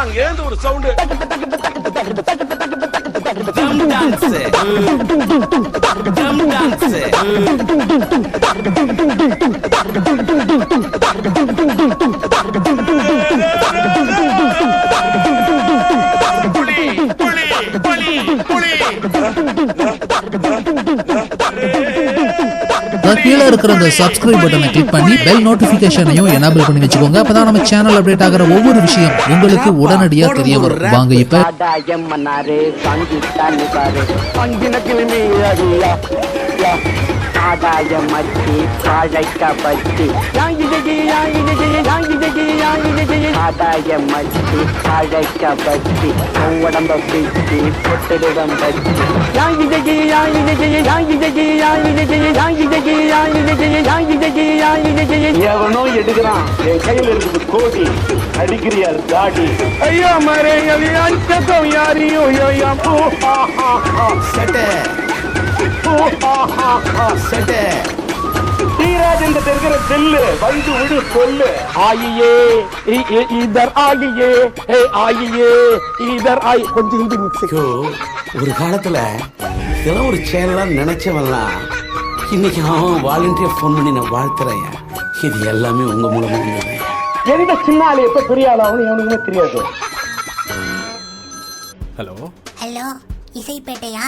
நாங்க ஏந்த ஒரு சவுண்டு. புலி புலி புலி. கீழே இருக்கிற அந்த சப்ஸ்கிரைப் பட்டனை கிளிக் பண்ணி பெல் நோட்டிபிகேஷனையும் எனேபிள் பண்ணி வச்சுக்கோங்க. அப்பதான் நம்ம சேனல் அப்டேட் ஆகிற ஒவ்வொரு விஷயம் உங்களுக்கு உடனடியா தெரிய வரும். வாங்க இப்ப. அங்கின கிளம்பி அடியா ஆதாயம் மச்சி காழைக்க பச்சி ஆதாயம் மச்சி காழைக்க பச்சி உடம்ப பிச்சு பொட்டுடம் பச்சி எவனோ எடுக்கிறான் என் கையில இருக்குது கோடி. அடிக்கிறியார் தாடி. ஐயா மரே யாரையும் யோயா பூ ஹா ஹா ஹா சட்டை. பூ ஹா ஹா ஹா சட்டை தீராஜன் இருக்கிற செல்லு. வந்து விடு சொல்லு. ஆயியே இதர் ஆயியே. ஏ ஆயியே இதர் ஆயி. கொஞ்சம் மிக்ஸ் ஒரு காலத்துல இதெல்லாம் ஒரு சேனலாம் நினைச்சவன்லாம் இன்னைக்கு அவன் வாலண்டியர் ஃபோன் பண்ணி நான் வாழ்த்துறேன். இது எல்லாமே உங்க மூலமா வந்தது. எந்த சின்ன ஆளு எப்ப பெரிய ஆளாகும் எவனுக்குமே தெரியாது ஹலோ இசைப்பேட்டையா?